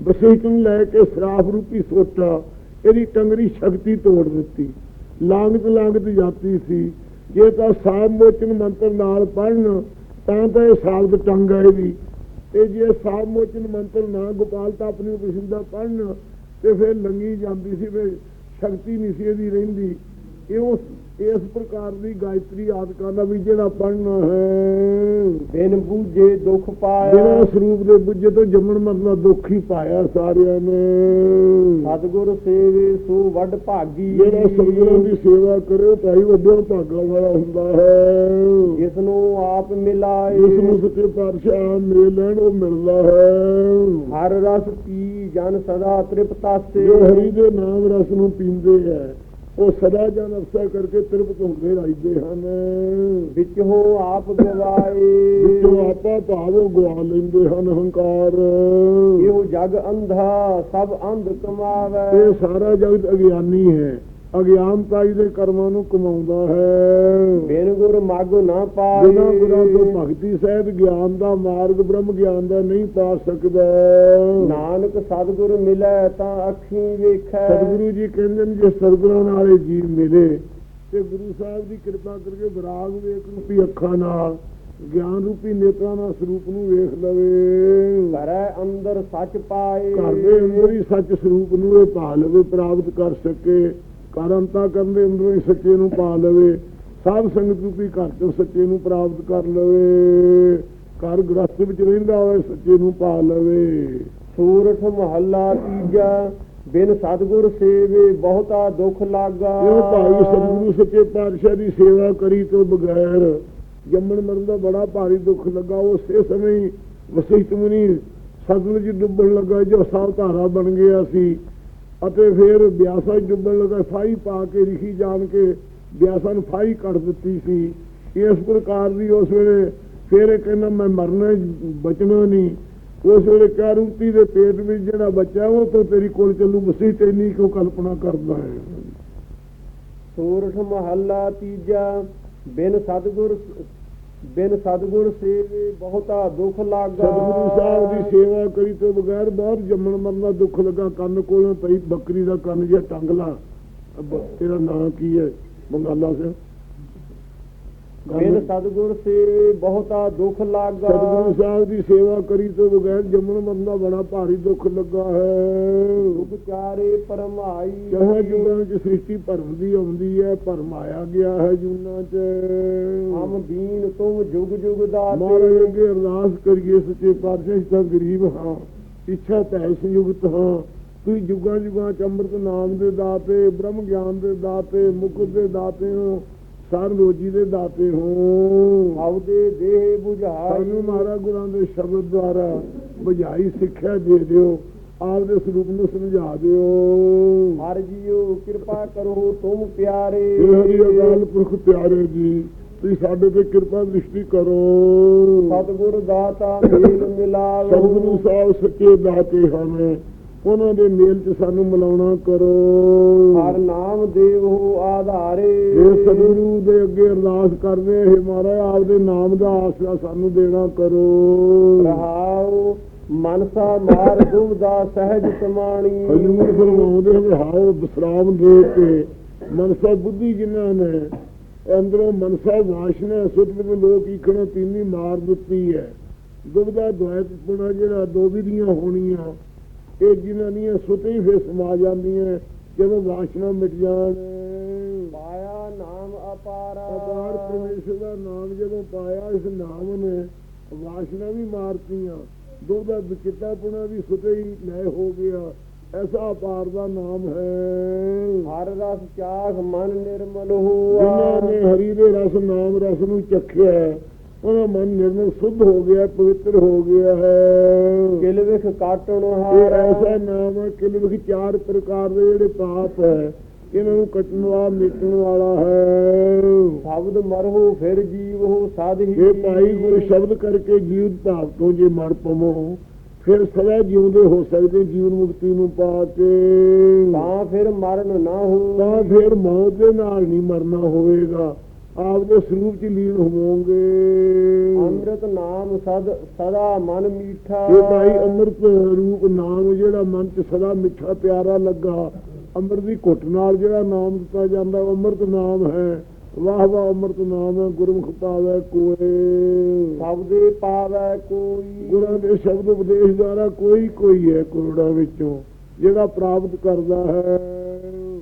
ਵਸਿਸ਼ਠ ਲੈ ਕੇ ਸਰਾਫ ਰੂਪੀ ਸੋਟਾ, ਇਹਦੀ ਟੰਗਰੀ ਸ਼ਕਤੀ ਤੋੜ ਦਿੱਤੀ। ਲਾਂਗਤ ਲਾਂਗਤ ਜਾਤੀ ਸੀ। ਜੇ ਤਾਂ ਸਾਬ ਮੋਚਨ ਮੰਤਰ ਨਾਲ ਪੜਨ ਤਾਂ ਤਾਂ ਇਹ ਸਾਬਤ ਟੰਗ ਹੈ ਇਹਦੀ ਤੇ ਜੇ ਸਾਬ ਮੋਚਨ ਮੰਤਰ ਨਾ, ਗੋਪਾਲ ਤਾਂ ਆਪਣੀ ਉਪਸਿੰਦਾ ਪੜਨ ਤੇ ਫਿਰ ਲੰਗੀ ਜਾਂਦੀ ਸੀ, ਫਿਰ ਸ਼ਕਤੀ ਨਹੀਂ ਸੀ ਇਹਦੀ ਰਹਿੰਦੀ। ਇਹ ਉਸ ਇਸ ਪ੍ਰਕਾਰ ਦੀ ਗਾਇਤਰੀ ਆਦਿ ਕਰਨਾ ਵੀ ਜਿਹੜਾ ਪੜਨਾ ਹੈ। ਬਿਨ ਬੂਝੇ ਦੁੱਖ ਪਾਇਆ। ਬਿਨਾਂ ਸਰੂਪ ਦੇ ਬੁੱਝੇ ਤੋਂ ਜੰਮਣ ਮਰਨਾ ਦੁੱਖ ਹੀ ਪਾਇਆ ਸਾਰਿਆਂ ਨੇ। ਸਤਿਗੁਰ ਸੇਵੇ ਸੋ ਵੱਡ ਭਾਗੀ। ਜਿਹੜਾ ਸਤਿਗੁਰਾਂ ਦੀ ਸੇਵਾ ਕਰੇ ਭਾਈ ਵੱਡਿਆਂ ਭਾਗਾਂ ਵਾਲਾ ਹੁੰਦਾ ਹੈ। ਜਿਸ ਨੂੰ ਆਪ ਮਿਲਾਏ। ਜਿਸ ਨੂੰ ਸੱਚੇ ਪਾਤਸ਼ਾਹ ਮਿਲ ਲੈਣ ਉਹ ਮਿਲਦਾ ਹੈ। ਹਰ ਰਸ ਪੀ ਜਨ ਸਦਾ ਤ੍ਰਿਪਤਾਸੇ ਜੋ ਹਰੀ ਦੇ ਨਾਮ ਰਸ ਨੂੰ ਪੀਂਦੇ ਹੈ ਉਹ ਸਦਾ ਜਨ ਅਫਸਾ ਕਰਕੇ ਤ੍ਰਿਪਤ ਹੁੰਦੇ ਰਹਿੰਦੇ ਹਨ। ਵਿੱਚ ਹੋ ਆਪ ਗਵਾਏ। ਵਿੱਚੋਂ ਆਪਾ ਭਾਵ ਗਵਾ ਲੈਂਦੇ ਹਨ ਹੰਕਾਰ। ਇਹੋ ਜਗ ਅੰਧਾ ਸਭ ਅੰਧ ਕਮਾਵੇ। ਇਹ ਸਾਰਾ ਜਗਤ ਅਗਿਆਨੀ ਹੈ। ਅਗਿਆਨਤਾ ਦੇ ਕਰਮਾਂ ਨੂੰ ਕਮਾਉਂਦਾ ਹੈ। ਬਿਨ ਗੁਰ ਮਾਗੋ ਨਾ ਪਾਏ। ਬਿਨਾਂ ਗੁਰਾਂ ਤੋਂ ਭਗਤੀ ਸਹਿਤ ਗਿਆਨ ਦਾ ਮਾਰਗ ਬ੍ਰਹਮ ਗਿਆਨ ਦਾ ਨਹੀਂ ਪਾ ਸਕਦਾ। ਨਾਨਕ ਸਤਿਗੁਰ ਮਿਲੈ ਤਾਂ ਅੱਖੀਂ ਵੇਖੈ। ਸਤਿਗੁਰੂ ਜੀ ਕਹਿੰਦੇ ਨੇ ਜੇ ਸਤਿਗੁਰਾਂ ਨਾਲ ਜੀਵ ਮਿਲੇ ਤੇ ਗੁਰੂ ਸਾਹਿਬ ਦੀ ਕਿਰਪਾ ਕਰਕੇ ਵਿਰਾਗ ਵੇਖ ਰੂਪੀ ਅੱਖਾਂ ਨਾਲ ਗਿਆਨ ਰੂਪੀ ਨੇਤਰਾਂ ਨਾਲ ਸਰੂਪ ਨੂੰ ਵੇਖ ਲਵੇ। ਘਰੈ ਅੰਦਰ ਸੱਚ ਪਾਏ। ਘਰ ਦੇ ਅੰਦਰ ਹੀ ਸੱਚ ਸਰੂਪ ਨੂੰ ਇਹ ਪਾ ਲਵੇ ਪ੍ਰਾਪਤ ਕਰ ਸਕੇ। ਕਾਰੰਤਾ ਕਰਨ ਦੇ ਅੰਦਰ ਹੀ ਸੱਚੇ ਨੂੰ ਪਾ ਲਵੇ। ਸਾਧ ਸੰਗਤ ਰੂਪੀ ਘਰ ਤੋਂ ਸੱਚੇ ਨੂੰ ਪ੍ਰਾਪਤ ਕਰ ਲਵੇ। ਘਰ ਗ੍ਰਸਤ ਵਿੱਚ ਰਹਿੰਦਾ ਹੋਵੇ ਸੱਚੇ ਨੂੰ ਪਾ ਲਵੇ। ਸੂਰਠ ਮਹੱਲਾ ਤੀਜਾ ਬਿਨ ਸਤਿਗੁਰ ਸੇਵੇ ਬਹੁਤਾ ਦੁੱਖ ਲਾਗਾ। ਇਹ ਭਾਈ ਸਤਿਗੁਰੂ ਸੱਚੇ ਪਾਤਸ਼ਾਹ ਦੀ ਸੇਵਾ ਕਰੀ ਤੋਂ ਬਗੈਰ ਜੰਮਣ ਮਰਨ ਦਾ ਬੜਾ ਭਾਰੀ ਦੁੱਖ ਲੱਗਾ। ਉਸੇ ਸਮੇਂ ਹੀ ਵਸਿਸ਼ਠ ਮੁਨੀ ਸਤਲੁਜ ਡੁੱਬਣ ਲੱਗਾ ਜੋ ਸਾਵ ਧਾਰਾ ਬਣ ਗਿਆ ਸੀ। ਅਤੇ ਫਿਰ ਬਿਆਸਾ 'ਚ ਡੁੱਬਣ ਫਾਈ ਪਾ ਕੇ ਰਿਖੀ ਜਾਣ ਕੇ ਬਿਆਸਾ ਨੂੰ ਫਾਈ ਕੱਢ ਦਿੱਤੀ ਸੀ। ਇਸ ਪ੍ਰਕਾਰ ਦੀ ਉਸ ਵੇਲੇ ਫਿਰ ਇਹ ਕਹਿੰਦਾ, ਮੈਂ ਮਰਨਾ ਬਚਣਾ ਨਹੀਂ। ਉਸ ਵੇਲੇ ਕਾਰੂਤੀ ਦੇ ਪੇਟ ਵਿੱਚ ਜਿਹੜਾ ਬੱਚਾ, ਉਹ ਤਾਂ ਤੇਰੀ ਕੋਲ ਚੱਲੂ ਵਸਿਸ਼ਠ ਇੰਨੀ ਕਿਉਂ ਕਲਪਨਾ ਕਰਦਾ ਹੈ? ਸੂਰਠ ਮਹੱਲਾ ਤੀਜਾ, ਬਿਨ ਸਤਿਗੁਰ ਬਿਨ ਸਤਿਗੁਰ ਸੇਵੇ ਬਹੁਤਾ ਦੁੱਖ ਲਾਗਾ। ਸਤਿਗੁਰੂ ਸਾਹਿਬ ਦੀ ਸੇਵਾ ਕਰੀ ਤੋਂ ਬਗੈਰ ਬਹੁਤ ਜੰਮਣ ਮਰਨਾ ਦੁੱਖ ਲੱਗਾ, ਕੰਨ ਕੋਲੋਂ ਪਈ ਬੱਕਰੀ ਦਾ ਕੰਨ ਜਿਹਾ ਟੰਗ ਲਾ। ਤੇਰਾ ਨਾਂ ਕੀ ਹੈ, ਬੰਗਾਲਾ ਸੇ ਬਿਨ ਸਤਿਗੁਰ ਸੇਵੇ ਬਹੁਤਾ ਦੁੱਖ ਲਾਗਾ। ਸਤਿਗੁਰੂ ਸਾਹਿਬ ਦੀ ਸੇਵਾ ਕਰੀ ਤੋਂ ਬਗੈਰ ਜੰਮਣ ਮਰਨ ਦਾ ਬੜਾ ਭਾਰੀ ਦੁੱਖ ਲੱਗਾ ਹੈ। ਉਪਚਾਰੇ ਪਰਮਾਈ। ਚਾਹੇ ਜੁਗਾਂ ਵਿੱਚ ਸ੍ਰਿਸ਼ਟੀ ਭਰਮ ਦੀ ਆਉਂਦੀ ਹੈ ਭਰਮ ਆਇਆ ਗਿਆ ਹੈ ਜੂਨਾਂ 'ਚ। ਹਮ ਦੀਨ ਤੁਮ ਜੁਗ ਜੁਗ ਦਾਤੇ। ਮਹਾਰਾਜ ਅੱਗੇ ਅਰਦਾਸ ਕਰੀਏ ਸੱਚੇ ਪਾਤਸ਼ਾਹ ਤਾਂ ਗਰੀਬ ਹਾਂ। ਇੱਛਾ ਤੈ ਸੰਯੁਕਤ ਹਾਂ। ਤੁਸੀਂ ਜੁਗਾਂ ਜੁਗਾਂ ਚ ਅੰਮ੍ਰਿਤ ਨਾਮ ਦੇ ਦਾਤੇ ਬ੍ਰਹਮ ਗਿਆਨ ਦੇ ਦਾਤੇ ਮੁਕਤ ਦੇ ਦਾਤੇ ਹੋ। ਸਰ ਰੋਜੀ ਦੇ ਦਾਤੇ ਹੋ ਆਉਦੇ ਦੇਹ ਬੁਝਾਈ ਸਾਨੂੰ ਮਹਾਰਾ ਗੁਰਾਂ ਦੇ ਸ਼ਬਦ ਦੁਆਰਾ ਬੁਝਾਈ ਸਿੱਖਿਆ ਦੇ ਦਿਓ। ਆਪ ਦੇ ਸਰੂਪ ਨੂੰ ਸਮਝਾ ਦਿਓ। ਹਰ ਜੀਓ ਕਿਰਪਾ ਕਰੋ ਤੁਮ ਪਿਆਰੇ। ਇਹ ਹਰੀ ਅਕਾਲ ਪੁਰਖ ਪਿਆਰੇ ਜੀ ਤੁਸੀਂ ਸਾਡੇ ਤੇ ਕਿਰਪਾ ਦ੍ਰਿਸ਼ਟੀ ਕਰੋ। ਸਤਿਗੁਰ ਦਾਤਾ ਮੇਲ ਮਿਲਾਵੋ। ਸਤਿਗੁਰੂ ਸਾਹਿਬ ਸੱਚੇ ਦਾਤੇ ਹਨ। ਉਹਨਾਂ ਦੇ ਮੇਲ 'ਚ ਸਾਨੂੰ ਮਿਲਾਉਣਾ ਕਰੋ। ਹਰ ਨਾਮ ਦੇਵੋ ਆਧਾਰੇ। ਜੇ ਸਤਿਗੁਰੂ ਦੇ ਅੱਗੇ ਅਰਦਾਸ ਕਰਦੇ ਹੈ ਮਹਾਰਾਜ ਆਪਦੇ ਨਾਮ ਦਾ ਆਸਰਾ ਸਾਨੂੰ ਦੇਣਾ ਕਰੋ। ਰਹਾਉ ਮਨਸਾ ਮਾਰ ਦੁਬਦਾ ਸਹਿਜ ਸਮਾਣੀ। ਹਜੂਰ ਫਰਮਾਉਂਦੇ ਹਨ ਹਾਓ ਵਿਸਰਾਮ ਦੇ ਕੇ। ਮਨਸਾ ਬੁੱਧੀ ਜਿਨ੍ਹਾਂ ਨੇ? ਅੰਦਰੋਂ ਮਨਸਾ ਵਾਸ਼ਨਾ ਸੁਧ ਵਿੱਚ ਲੋਕ ਇਕਣਾ ਤੀਨੀ ਮਾਰ ਦਿੱਤੀ ਹੈ। ਦੁਬਦਾ ਦੁਆਇਤ ਪੁਣਾ ਜਿਹੜਾ ਦੋ ਵਿਧੀਆਂ ਹੋਣੀਆਂ। ਇਹ ਜਿਨ੍ਹਾਂ ਦੀਆਂ ਸੁਤੇ ਹੀ ਫੇ ਸਮਾ ਜਾਂਦੀਆਂ ਜਦੋਂ ਵਾਸ਼ਨਾ ਮਿਟ ਜਾਣ। ਪਾਇਆ ਨਾਮ ਅਪਾਰਾ। ਅਪਾਰ ਪਰਮੇਸ਼ਰ ਦਾ ਨਾਮ ਜਦੋਂ ਪਾਇਆ ਇਸ ਨਾਮ ਨੇ ਵਾਸ਼ਨਾ ਵੀ ਮਾਰਤੀਆਂ। ਦੁੱਧ ਦਾ ਵਿਚਿੱਤਾ ਪੁਣਾ ਵੀ ਸੁਤੇ ਹੀ ਲੈ ਹੋ ਗਿਆ। ਐਸਾ ਅਪਾਰ ਦਾ ਨਾਮ ਹੈ। ਹਰ ਰਸ ਚਾਖ ਮਨ ਨਿਰਮਲ ਜਿਨ੍ਹਾਂ ਹੋਆ ਨੇ ਹਰੀ ਦੇ ਰਸ ਨਾਮ ਰਸ ਨੂੰ ਚੱਖਿਆ ਹੈ, ਉਹਨਾਂ ਮਨ ਨਿਰਮਲ ਸ਼ੁੱਧ ਹੋ ਗਿਆ ਪਵਿੱਤਰ ਹੋ ਗਿਆ ਹੈ। ਕਿਲ ਵਿਖ ਕਾਟਣ ਹਾਰ। ਐਸਾ ਨਾਮ ਹੈ ਕਿ ਵਿੱਚ ਚਾਰ ਪ੍ਰਕਾਰ ਦੇ ਜਿਹੜੇ ਪਾਪ ਹੈ ਇਹਨਾਂ ਨੂੰ ਕੱਟਣ ਵਾਲਾ ਮਿਟਣ ਵਾਲਾ ਹੈ। ਸ਼ਬਦ ਮਰਹੂ ਫਿਰ ਜੀਵ ਹੋ ਸਾਧੀ ਇਹ ਭਾਈ ਗੁਰ ਸ਼ਬਦ ਕਰਕੇ ਜੀਵ ਭਾਵ ਤੋਂ ਜੇ ਮਰ ਪਵੋ ਫਿਰ ਸਦਾ ਜਿਉਂਦੇ ਹੋ ਸਕਦੇ ਜੀਵਨ ਮੁਕਤੀ ਨੂੰ ਪਾ ਕੇ। ਤਾਂ ਫਿਰ ਮਰਨ ਨਾ ਹੋ ਤਾਂ ਫਿਰ ਮੌਤ ਦੇ ਨਾਲ ਨਹੀਂ ਮਰਨਾ ਹੋਵੇਗਾ। ਆਪਦੇ ਸਰੂਪ ਚ ਲੀਨ ਹੋਵੋਗੇ। ਅੰਮ੍ਰਿਤ ਨਾਮ ਸਦ ਸਦਾ ਮਨ ਮੀਠਾ। ਇਹ ਭਾਈ ਅੰਮ੍ਰਿਤ ਰੂਪ ਨਾਮ ਜਿਹੜਾ ਮਨ ਚ ਸਦਾ ਮਿੱਠਾ ਪਿਆਰਾ ਲੱਗਾ ਅੰਮ੍ਰਿਤ ਦੀ ਘੁੱਟ ਨਾਲ ਜਿਹੜਾ ਨਾਮ ਦਿੱਤਾ ਜਾਂਦਾ ਉਹ ਅੰਮ੍ਰਿਤ ਨਾਮ ਹੈ। ਵਾਹ ਵਾਹ ਅੰਮ੍ਰਿਤ ਨਾਮ ਹੈ ਗੁਰਮੁਖ ਪਾਵੇ ਕੋਏ। ਸਭ ਦੇ ਪਾਵੈ ਕੋਈ। ਗੁਰਾਂ ਦੇ ਸ਼ਬਦ ਉਪਦੇਸ਼ ਦੁਆਰਾ ਕੋਈ ਕੋਈ ਹੈ ਕਰੋੜਾਂ ਵਿੱਚੋਂ ਜਿਹੜਾ ਪ੍ਰਾਪਤ ਕਰਦਾ ਹੈ।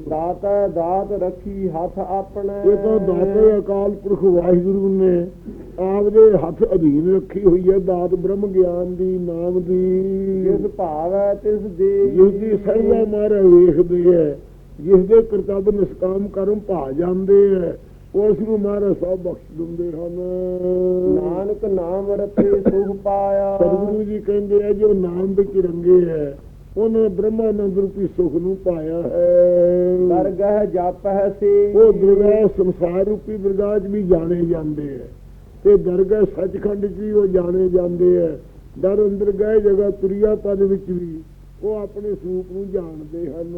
ਦਾਤਾ ਦਾਤ ਰੱਖੀ ਹੱਥ ਆਪਣੇ। ਇਹ ਤਾਂ ਦਾਤੇ ਅਕਾਲ ਪੁਰਖ ਵਾਹਿਗੁਰੂ ਨੇ ਆਪਦੇ ਹੱਥ ਅਧੀਨ ਰੱਖੀ ਹੋਈ ਹੈ ਦਾਤ ਬ੍ਰਹਮ ਗਿਆਨ ਦੀ ਨਾਮ ਦੀ। ਜਿਸ ਭਾਵੈ ਤਿਸ ਦੇ। ਜਿਸ ਦੀ ਸਰਵਾ ਮਾਰ ਵੇਖਦੇ ਹੈ ਜਿਸ ਦੇ ਕਰਤੱਵ ਨਿਸਕਾਮ ਕਰਮ ਭਾ ਜਾਂਦੇ ਹੈ ਉਸ ਨੂੰ ਮਹਾਰਾਜ ਸਭ ਬਖਸ਼ ਦਿੰਦੇ ਹਨ। ਨਾਨਕ ਨਾਮ ਰਤੇ ਸੁਖ ਪਾਇਆ। ਸਤਿਗੁਰੂ ਜੀ ਕਹਿੰਦੇ ਆ ਜੋ ਨਾਮ ਵਿੱਚ ਰੰਗੇ ਹੈ ਉਹਨੇ ਬ੍ਰਹਮਾਨੰਦ ਰੂਪੀ ਸੁਖ ਨੂੰ ਪਾਇਆ ਹੈ। ਦਰਗਹ ਜਪਹਿ ਸੇ ਉਹ ਦਰਗਾਹ ਸੰਸਾਰ ਰੂਪੀ ਦਰਗਾਹ ਵੀ ਜਾਣੇ ਜਾਂਦੇ ਹੈ ਤੇ ਦਰਗਾਹ ਸੱਚਖੰਡ 'ਚ ਵੀ ਉਹ ਜਾਣੇ ਜਾਂਦੇ ਹੈ ਦਰ ਅੰਦਰ ਗਏ ਜਗ੍ਹਾ ਤੁਰਿਆ ਪਦ ਵਿੱਚ ਵੀ। ਉਹ ਆਪਣੇ ਸਰੂਪ ਨੂੰ ਜਾਣਦੇ ਹਨ।